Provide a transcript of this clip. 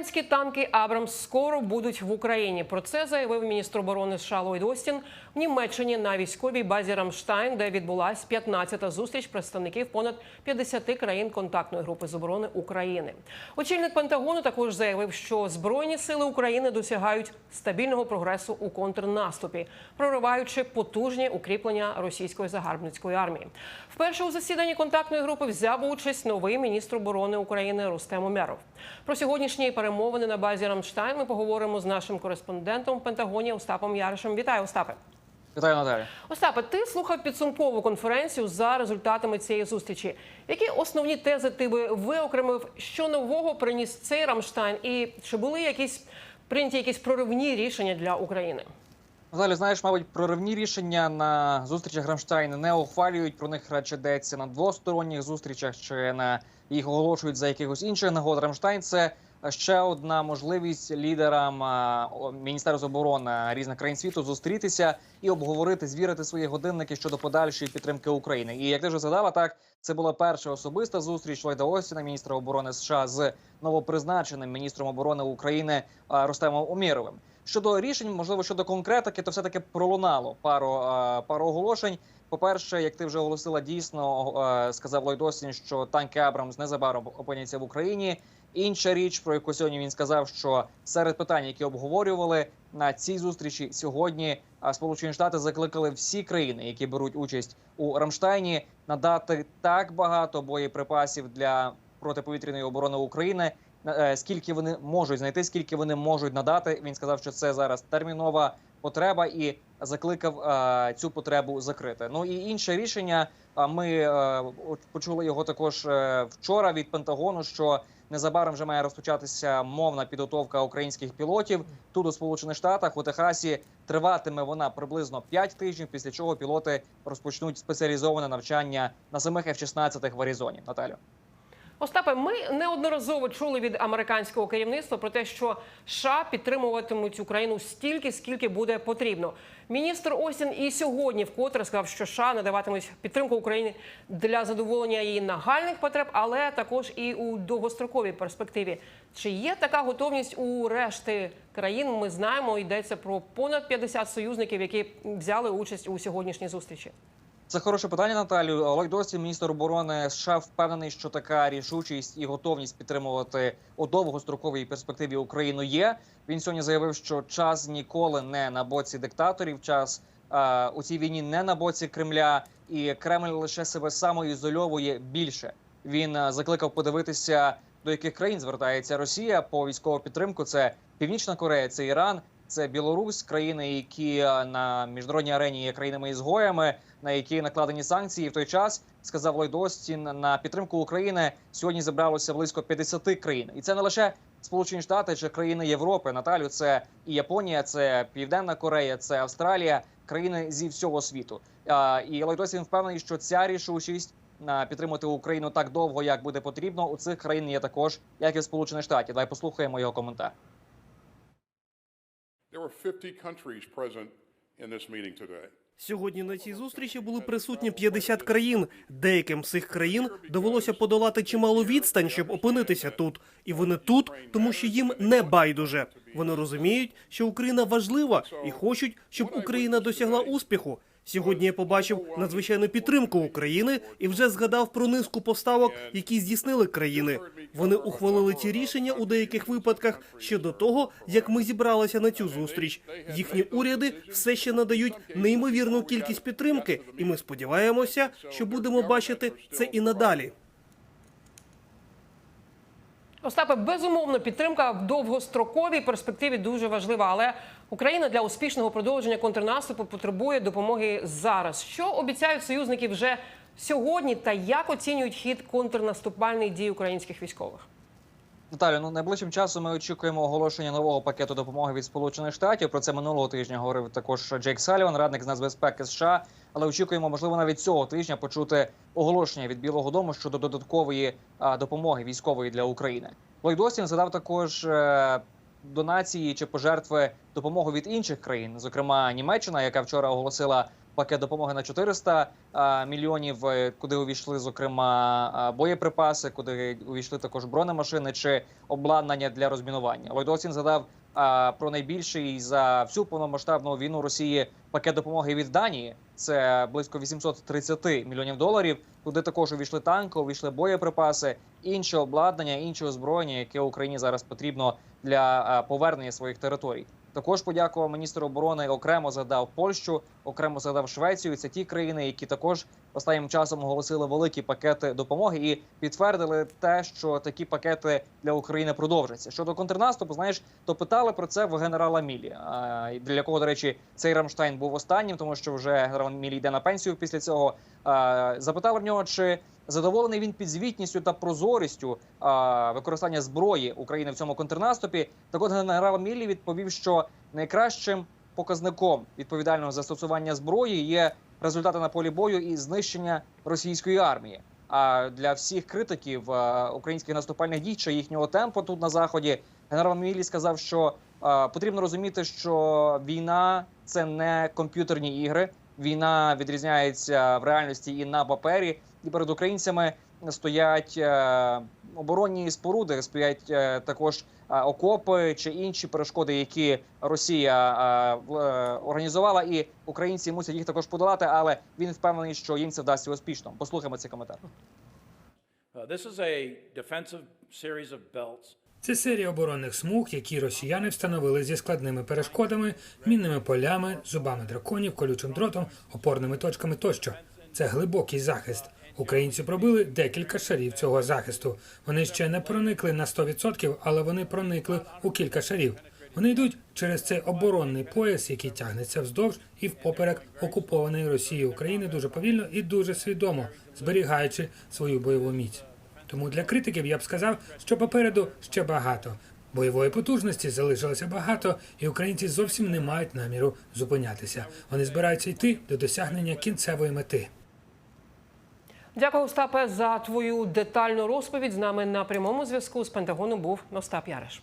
Американські танки Абрамс скоро будуть в Україні. Про це заявив міністр оборони США Ллойд Остін в Німеччині на військовій базі Рамштайн, де відбулась 15-та зустріч представників понад 50 країн контактної групи з оборони України. Очільник Пентагону також заявив, що збройні сили України досягають стабільного прогресу у контрнаступі, прориваючи потужні укріплення російської загарбницької армії. Вперше у засіданні контактної групи взяв участь новий міністр оборони України Рустем Умяров. Про сьогоднішній сьогоднішні перемовини на базі Рамштайн ми поговоримо з нашим кореспондентом в Пентагоні Остапом Яришем. Вітаю, Остапе. Вітаю, Наталі. Остапе, ти слухав підсумкову конференцію за результатами цієї зустрічі. Які основні тези ти би виокремив, що нового приніс цей Рамштайн, і чи були якісь прийняті якісь проривні рішення для України? Наталі, знаєш, мабуть, проривні рішення на зустрічах Рамштайна не ухвалюють. Про них радше йдеться на двосторонніх зустрічах чи на їх оголошують за якихось інших нагод. Рамштайн це ще одна можливість лідерам міністерств оборони різних країн світу зустрітися і обговорити, звірити свої годинники щодо подальшої підтримки України. І як ти вже згадала, так це була перша особиста зустріч Ллойда Остіна, міністра оборони США, з новопризначеним міністром оборони України а, Рустемом Умєровим. Щодо рішень, можливо, щодо конкретики, то все таки пролунало пару пару оголошень. По-перше, як ти вже оголосила, дійсно сказав Ллойд Остін, що танки Абрамс незабаром опиняться в Україні. Інша річ, про яку сьогодні він сказав, що серед питань, які обговорювали на цій зустрічі сьогодні, а, Сполучені Штати закликали всі країни, які беруть участь у Рамштайні, надати так багато боєприпасів для протиповітряної оборони України, е, скільки вони можуть знайти, скільки вони можуть надати. Він сказав, що це зараз термінова потреба, і закликав е, цю потребу закрити. Ну і інше рішення. Ми е, почули його також е, вчора від Пентагону, що незабаром вже має розпочатися мовна підготовка українських пілотів тут у Сполучених Штатах у Техасі. Триватиме вона приблизно 5 тижнів, після чого пілоти розпочнуть спеціалізоване навчання на самих F-16 в Аризоні. Наталю. Остапе, ми неодноразово чули від американського керівництва про те, що США підтримуватимуть Україну стільки, скільки буде потрібно. Міністр Остін і сьогодні вкотре сказав, що США надаватимуть підтримку Україні для задоволення її нагальних потреб, але також і у довгостроковій перспективі. Чи є така готовність у решти країн? Ми знаємо, йдеться про понад 50 союзників, які взяли участь у сьогоднішній зустрічі. Це хороше питання, Наталю. Ллойд Остін, міністр оборони США, впевнений, що така рішучість і готовність підтримувати у довгостроковій перспективі Україну є. Він сьогодні заявив, що час ніколи не на боці диктаторів, час е, у цій війні не на боці Кремля, і Кремль лише себе самоізольовує більше. Він закликав подивитися, до яких країн звертається Росія по військову підтримку. Це Північна Корея, це Іран. Це Білорусь, країни, які е, на міжнародній арені є країнами ізгоями, на які накладені санкції. В той час сказав Ллойд Остін, на підтримку України сьогодні зібралося близько 50 країн, і це не лише Сполучені Штати чи країни Європи. Наталю, це і Японія, це Південна Корея, це Австралія, країни зі всього світу. І Ллойд Остін впевнений, що ця рішучість на підтримати Україну так довго, як буде потрібно. У цих країн є також, як і в Сполучених Штатів. Давай послухаємо його коментар. There were 50 countries present in this meeting today. Сьогодні на цій зустрічі були присутні 50 країн. Деяким з цих країн довелося подолати чимало відстань, щоб опинитися тут. І вони тут, тому що їм не байдуже. Вони розуміють, що Україна важлива і хочуть, щоб Україна досягла успіху. Сьогодні я побачив надзвичайну підтримку України і вже згадав про низку поставок, які здійснили країни. Вони ухвалили ці рішення у деяких випадках ще до того, як ми зібралися на цю зустріч. Їхні уряди все ще надають неймовірну кількість підтримки, і ми сподіваємося, що будемо бачити це і надалі. Остапе, безумовно, підтримка в довгостроковій перспективі дуже важлива, але Україна для успішного продовження контрнаступу потребує допомоги зараз. Що обіцяють союзники вже сьогодні, та як оцінюють хід контрнаступальних дій українських військових? Наталю, ну найближчим часом ми очікуємо оголошення нового пакету допомоги від Сполучених Штатів. Про це минулого тижня говорив також Джейк Саліван, радник з нацбезпеки США. Але очікуємо, можливо, навіть цього тижня почути оголошення від Білого Дому щодо додаткової а, допомоги військової для України. Ллойд Остін задав також е, донації чи пожертви допомоги від інших країн, зокрема Німеччина, яка вчора оголосила пакет допомоги на 400 мільйонів, е, куди увійшли зокрема боєприпаси, куди увійшли також бронемашини чи обладнання для розмінування. Остін згадав про найбільший за всю повномасштабну війну Росії пакет допомоги від Данії. Це близько 830 мільйонів доларів. Туди також увійшли танки, увійшли боєприпаси, інше обладнання, інше озброєння, яке Україні зараз потрібно для повернення своїх територій. Також подякував міністр оборони. Окремо згадав Польщу, окремо згадав Швецію. Це ті країни, які також останнім часом оголосили великі пакети допомоги і підтвердили те, що такі пакети для України продовжаться. Щодо контрнаступу, знаєш, то питали про це в генерала Мілі, для якого, до речі, цей Рамштайн був останнім, тому що вже генерал Мілі йде на пенсію після цього. Запитали в нього, чи задоволений він підзвітністю та прозорістю використання зброї України в цьому контрнаступі. Так от генерал Міллі відповів, що найкращим показником відповідального застосування зброї є результати на полі бою і знищення російської армії. А для всіх критиків е, українських наступальних дій чи їхнього темпу тут на заході генерал Міллі сказав, що е, потрібно розуміти, що війна це не комп'ютерні ігри. Війна відрізняється в реальності і на папері, і перед українцями стоять е, оборонні споруди, стоять е, також е, окопи чи інші перешкоди, які Росія е, в- організувала, і українці мусять їх також подолати. Але він впевнений, що їм це вдасться успішно. Послухаємо цей коментар. Uh. Це серія оборонних смуг, які росіяни встановили зі складними перешкодами, мінними полями, зубами драконів, колючим дротом, опорними точками тощо. Це глибокий захист. Українці пробили декілька шарів цього захисту. Вони ще не проникли на 100%, але вони проникли у кілька шарів. Вони йдуть через цей оборонний пояс, який тягнеться вздовж і впоперек окупованої Росією України дуже повільно і дуже свідомо, зберігаючи свою бойову міць. Тому для критиків я б сказав, що попереду ще багато. Бойової потужності залишилося багато, і українці зовсім не мають наміру зупинятися. Вони збираються йти до досягнення кінцевої мети. Дякую, Остапе, за твою детальну розповідь. З нами на прямому зв'язку з Пентагону був Остап Яриш.